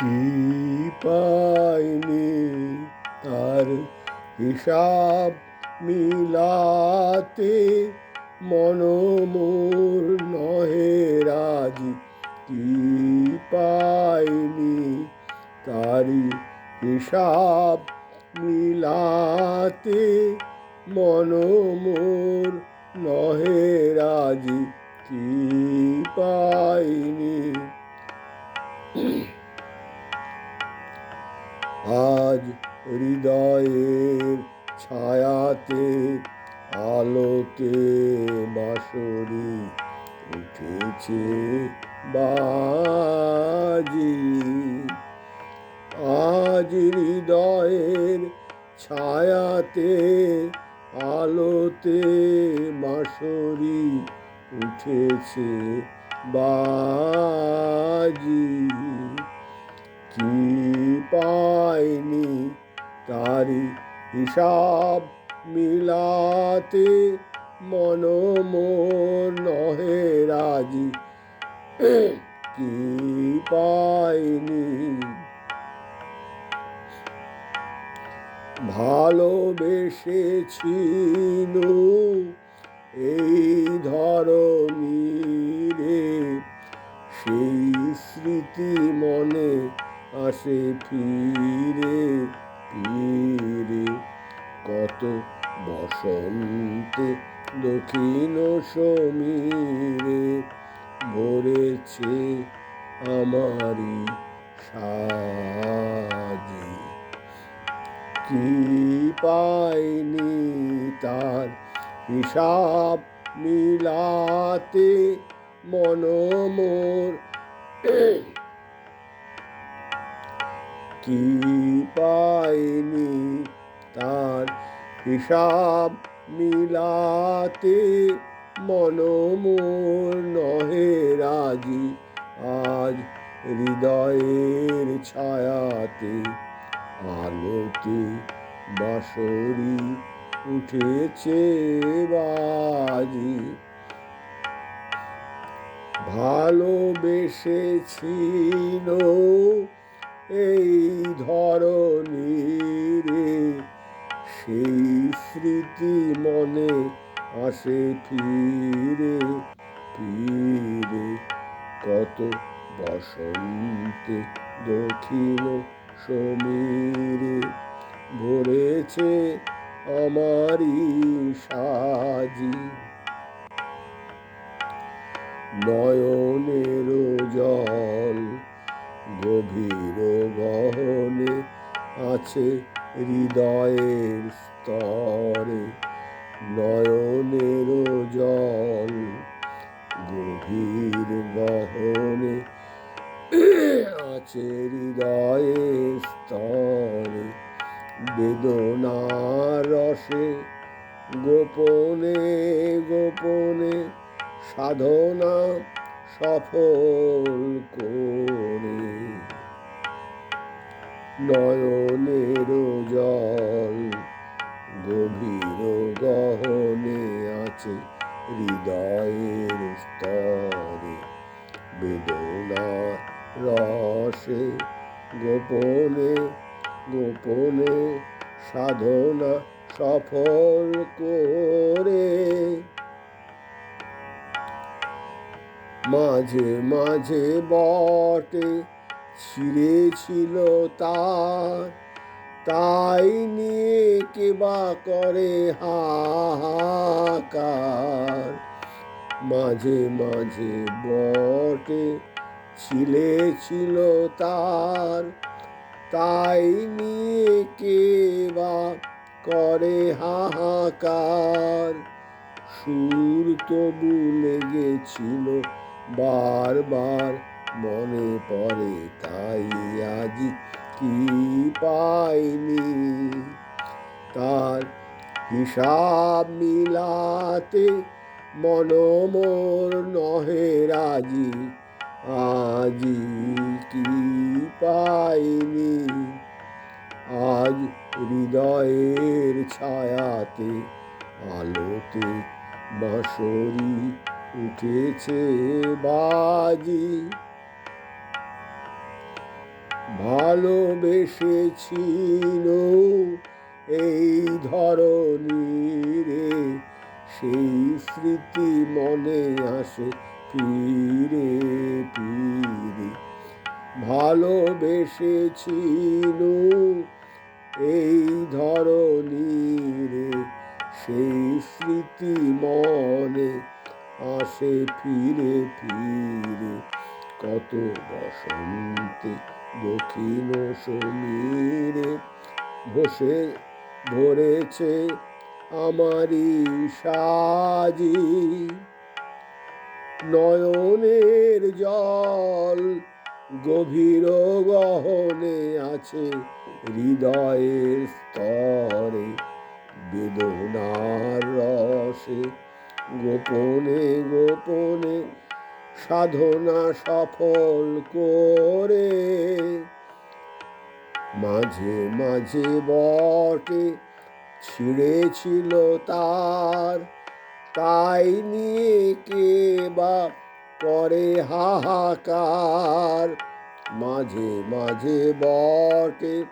কি পাইনি তার হিসাব মিলাতে মনমোর নহে রাজি। কি পাইনি তারি হিসাব মিলাতে মনমোর নহে রাজি। কি পাইনি আজ হৃদয়ের ছায়াতে, আলোতে বাসরি উঠেছে বাজি। আজ হৃদয়ের ছায়াতে, আলোতে বাঁশরি উঠেছে বাজি। কি পাইনি। তারি হিসাব মিলাতে মনমোর নহে রাজি। কি পাইনি? ভালোবেসেছিল এই ধরনী রে। সেই স্মৃতি মনে আসে ফিরে ফিরে। কত বসন্তে দক্ষিণ সমীরে ভরেছে আমারি সাজি। কি পাইনি তার হিসাব মিলাতে মনমোর কি পাইনি তার হিসাব মিলাতে মনমোর নহে রাজি। আজ হৃদয়ের ছায়াতে আলোতে বাসরি উঠেছে বাজি। ভালোবেসেছিল এই ধরনী রে, সেই স্মৃতি মনে আসে ফিরে ফিরে কত বসন্তে দক্ষিণ সমীরে ভরেছে আমারই সাজি। নয়নের জল গভীর গহনে আছে হৃদয়ের স্তরে নয়নের জল। গভীর গহনে আছে হৃদয়ের স্তরে, বেদনার রসে গোপনে গোপনে সাধনা সফল করে নয়নের জল গভীর গহনে আছে হৃদয়ের স্তরে বেদনা রসে গোপনে গোপনে সাধনা সফল করে মাঝে মাঝে বটে ছিঁড়েছিল তার। তাই নিয়ে কেবা করে হাহাকার। মাঝে মাঝে বটে ছিলেছিল তার। তাই নিয়ে কেবা করে হাহাকার। সুর তবু লেগেছিল বারবার মনে পড়ে তাই আজ কি পাইনি? তার হিসাব মিলাতে মনমোর নহে রাজি, আজি কি পাইনি? আজ হৃদয়ের ছায়াতে আলোতে বাঁশরি উঠেছে বাজি। ভালোবেসেছিল এই ধরনীরে সেই স্মৃতি মনে আসে ফিরে ফিরে। ভালোবেসেছিল এই ধরনীরে সেই স্মৃতি মনে আসে ফিরে ফিরে। কত বসন্তে দক্ষিণ সমীরে বসে ভরেছে আমারই সাজি। নয়নের জল গভীর গহনে আছে হৃদয়ের স্তরে, বেদনার রসে গোপনে গোপনে সাধনা সফল করে। মাঝে মাঝে বটে ছিঁড়েছিল তার। তাই নিয়ে কে বা করে হাহাকার? মাঝে মাঝে বটে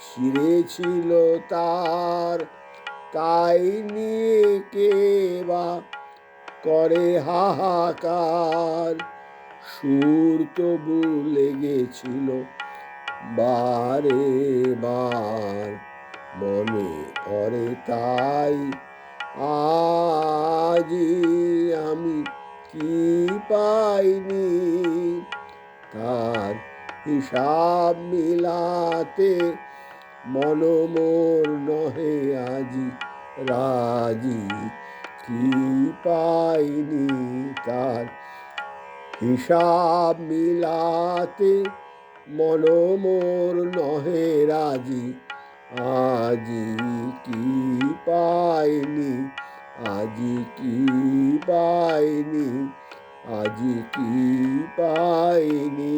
ছিঁড়েছিল তার। তাই নিয়ে কে বা করে হাহাকার? সুর তবু লেগেছিল বারে বার। মনে পড়ে তাই আজি আমি কি পাইনি? তার হিসাব মিলাতে মনমোর নহে আজি রাজি। কি পাইনি তার হিসাব মিলাতে মনমোর নহে রাজি। আজি কি পাইনি, আজি কি পাইনি, আজি কি পাইনি?